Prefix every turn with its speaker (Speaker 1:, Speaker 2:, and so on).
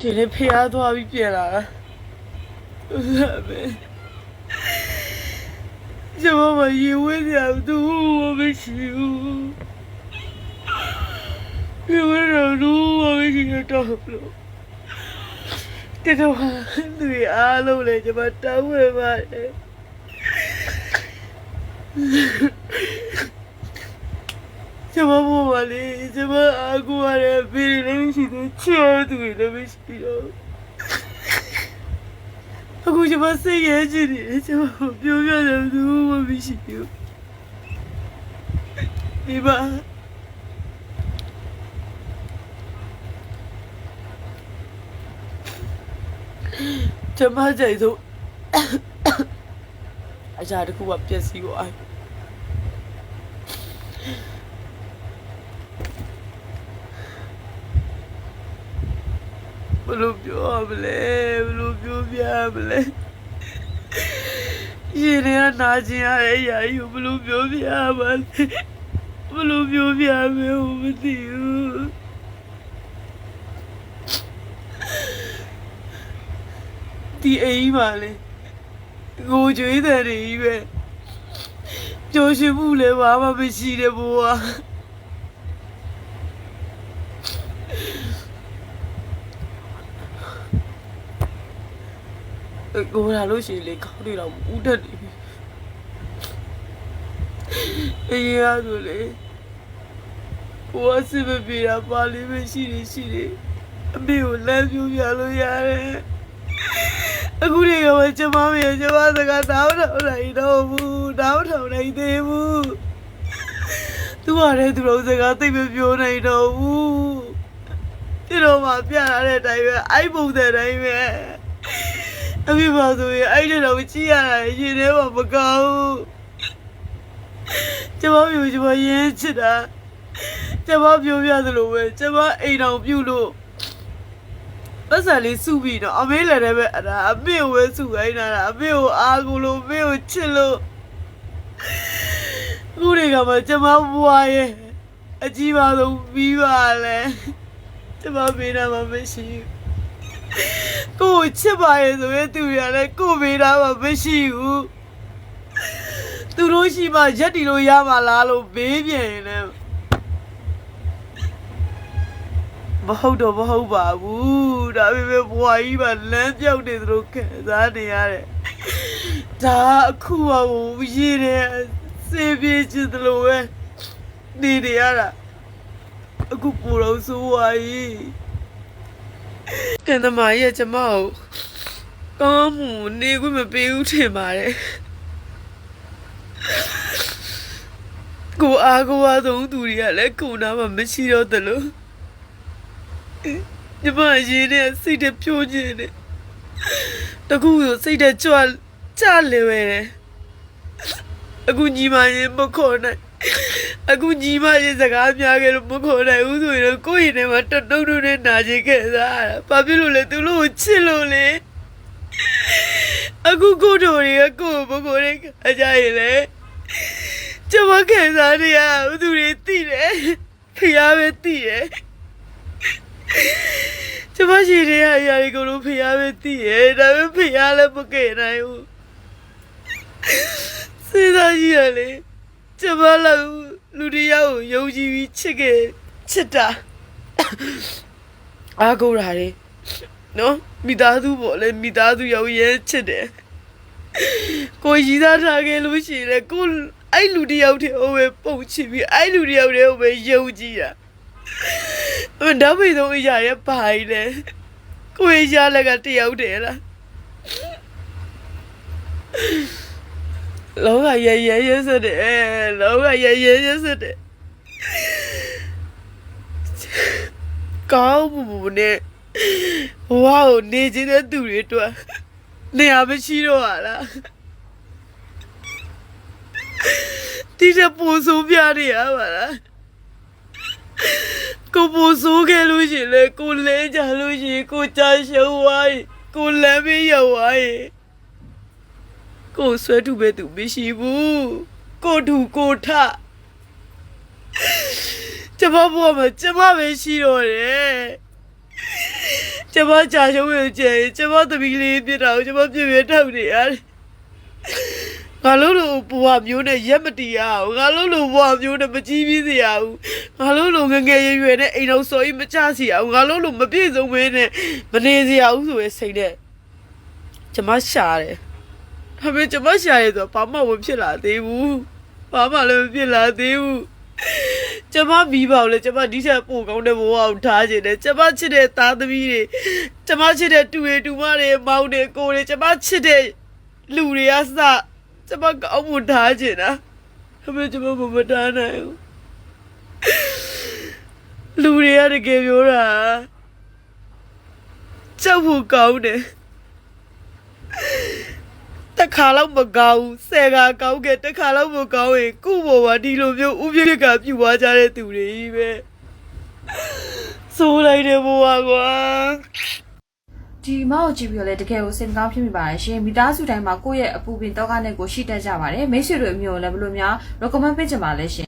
Speaker 1: ဒီနေ့ဖျားသွားပြီးပြန်လာတာဟုတ်ပဲကျမမရေဝဲကြဘူးမရှိဘူးရေဝဲတော့ဘူးမရှိတော့လို့တတော်သူအားလုံးလည်းကျမတောင်းဝဲပါတယ် ကျမဘဝလေးကျမအားကိုရတဲ့ဘေးလည်းမရှိသေးချောသူလည်းမရှိတော့အခုကျမစိတ်ရဲကြည့်နေတယ်ကျမပြောပြတယ်ဘူးမရှိဘူးဒီပါကျမကြိုက်ဆုံးအရာတစ်ခုကပျက်စီးသွား ဘယ်လိုပြောရမလဲဘယ်လိုပြောပြရမလဲရင်ထဲကနာကျင်ရတဲ့အရာကြီးကိုဘယ်လိုပြောပြရမလဲဘယ်လိုပြောပြရမလဲမသိဘူးဒီအိမ်ပါလေကိုကြွေးတဲ့နေကြီးပဲပျော်ရွှင်မှုလည်းဘာမှမရှိတဲ့ဘဝ ကိုလာလို့ရှိရင်လေခေါင်းတွေတော့ဦးတက်နေပြီအေးရဆိုလေကိုကစစ်မပြေတာပါလေးပဲရှိနေရှိနေအမေကိုလမ်းပြပြလို့ရတယ်အခုတည်းကမှကျမမရကျမစကားတောင်းထောင်နိုင်တော့ဘူးတောင်းထောင်နိုင်သေးဘူးသူကလည်းသူတို့စကားသိပ်မပြောနိုင်တော့ဘူးဒီတော့မှပြလာတဲ့အတိုင်းပဲအိုက်ပုံတဲ့အတိုင်းပဲ အဖေပါဆိုရင်အဲ့ဒီတော့ကြည့်ရတာရင်ထဲမှာမကောင်းဘူးကျမမျိုးကျမရင်းချစ်တာကျမပြောပြသလိုပဲကျမအိမ်တော်ပြုတ်လို့ပတ်စံလေးစုပြီးတော့အမေလည်းလည်းပဲအဲ့ဒါအမေကိုပဲစုခိုင်းတာအမေကိုအားကိုလို့အမေကိုချစ်လို့ခုတွေကမှကျမဘွားရဲ့အကြီးပါဆုံးပြီးပါလဲကျမပေးတာမှမရှိဘူး ကိုကိုချစ်ပါရဲ့ဆိုရင်သူရလည်းကိုမေးတာမှမရှိဘူးသူတို့ရှိမှရက်တီလို့ရမှာလားလို့ဘေးပြန်ရင်လည်းမဟုတ်တော့မဟုတ်ပါဘူးဒါပေမဲ့ဘွာကြီးပါလမ်းပြောက်နေသလိုခံစားနေရတယ်ဒါအခုကဟိုရည်တယ်စေပြေချင်သလိုပဲနေနေရတာအခုပူတော့ဆိုးဝါကြီး ကန်သမားရဲ့ကျမကိုကောင်းမှုနေခွင့်မပေးဘူးထင်ပါတယ်ကိုအားကိုအားဆုံးသူတွေကလည်းကိုနာမှမရှိတော့သလိုကျမအရင်နဲ့စိတ်တပြိုးခြင်းနဲ့တကူဆိုစိတ်တကြွကြလေဝဲတယ်အခုညီမရင်မခေါ်နိုင် အခုညီမရဲ့စကားများခဲ့လို့မခေါ်နိုင်ဘူးဆိုရင်တော့ကိုယ့်ရင်ထဲမှာတတုံတုံနဲ့နာကျင်ခဲ့စားရတာ။ဘာဖြစ်လို့လဲသူတို့ကိုချစ်လို့လေ။အခုကိုယ်တို့တွေကကိုယ့်ကိုမခေါ်တဲ့အကြရင်လေကျမခံစားနေရတာဘယ်သူတွေသိတယ်။ဖျားပဲသိတယ်။ကျမရှိတဲ့အရာတွေကိုလို့ဖျားပဲသိရဲ့ဒါပေမဲ့ဖျားလည်းမကယ်နိုင်ဘူး။စဉ်းစားကြည့်ရလေ။ကျမလည်း လူတယောက်ကိုယုံကြည်ပြီးချစ်ခဲ့ချစ်တာအားကိုးတာလေနော်မိသားစုပေါ့လေမိသားစုရောက်ရဲချစ်တယ်ကိုရည်သားထားခဲ့လို့ရှိရင်လေကိုအဲ့လူတယောက်တည်းဟိုပဲပုံချပြီးအဲ့လူတယောက်တည်းဟိုပဲယုံကြည်တာအဲ့တော့ဘယ်တော့ရရပါလဲကိုရရလက်ကတယောက်တည်းလား လောကရရရစတဲ့လောကရရရစတဲ့ကောင်းမှုနဲ့ဝါကိုနေခြင်းတဲ့သူတွေအတွက်နေရာမရှိတော့ဟာလားဒီတဲ့ပူဆိုးပြနေရပါလားကိုပူဆိုးခဲ့လို့ရှိရင်လေကိုလဲကြလို့ရှိရင်ကိုကြာရှုံးသွားရင်ကိုလမ်းမေးရောက်သွားရင် ကိုဆွဲထုပဲသူမရှိဘူးကိုထုကိုထကျမဘဝမှာကျမပဲရှိတော့တယ်ကျမကြာရှုံးရကျဲကျမသမီးလေးပြစ်တာကိုကျမပြည့်ပြည့်ထောက်နေရတယ်ငါလို့လို့ဘဝမျိုးနဲ့ရက်မတီးရအောင်ငါလို့လို့ဘဝမျိုးနဲ့မကြီးပြီးစီရအောင်ငါလို့လို့ငယ်ငယ်ရွယ်ရွယ်နဲ့အိမ်တော်စော်ကြီးမချစီရအောင်ငါလို့လို့မပြည့်စုံမင်းနဲ့မနေစီရအောင်ဆိုရဲစိတ်နဲ့ကျမရှာတယ် ဒါပေမဲ့ကျမရှာရဲဆိုတော့ဘာမှမဖြစ်လာသေးဘူးဘာမှလည်းမဖြစ်လာသေးဘူးကျမမိပါဦးလေကျမဒီချက်ပို့ကောင်းတဲ့ဘဝကိုထားခြင်းတယ်ကျမချစ်တဲ့သားသမီးတွေကျမချစ်တဲ့တူတွေတူမတွေမောင်တွေကိုတွေကျမချစ်တဲ့လူတွေကစကျမကောင်းမှုထားခြင်းတာဒါပေမဲ့ကျမမမထားနိုင်ဘူးလူတွေကတကယ်ပြောတာကြောက်ဖို့ကောင်းတယ် တစ်ခါတော့မကောင်းဘူးဆယ်ခါကောင်းခဲ့တစ်ခါတော့မကောင်းရင်ကုဘောပါဒီလိုမျိုးဥပ္ပကပြူသွားကြတဲ့သူတွေကြီးပဲဆိုးလိုက်တယ်ဘဝကွာ
Speaker 2: ဒီမောက်ကိုကြည့်ပြီးတော့လည်းတကယ်ကိုစိတ်မကောင်းဖြစ်မိပါတယ်ရှင်မိသားစုတိုင်းမှာကိုယ့်ရဲ့အပူပင်တောကနဲ့ကိုရှိတတ်ကြပါတယ်မိတ်ဆွေတို့အမျိုးကိုလည်းဘယ်လိုများ recommend ပေးချင်ပါလဲရှင်